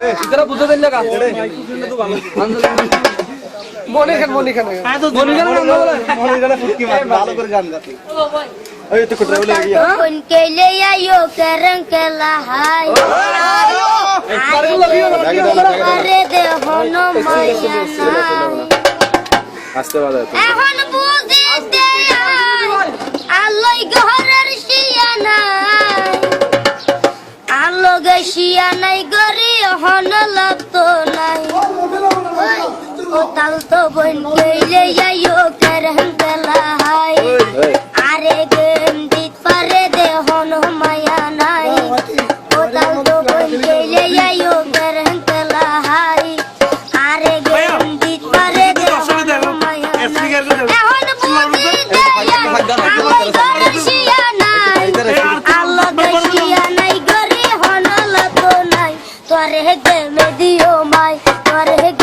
ইতারা বুঝা দেন লাগা মনে খান মনে খান মনে খান নাম বলে মনে খান ফুটকি মার ভালো করে গান ওই তো বলে গিয়া কোন কে লে আইও করং কে আরে দে মাইয়া আস্তে এখন আল্লাহ আলো নাই হন লাগতো নাই। ও তাল তো বন কইলে যাইও করহন কলাই আরে গেম দিত পারে দে হন মায়া নাই। ও তাল তো বন কইলে যাইও করহন কলাই আরে গেম দিত পারে দে হন মায়া নাই। এখন বুঝিতে আলোই নদীও মাই করে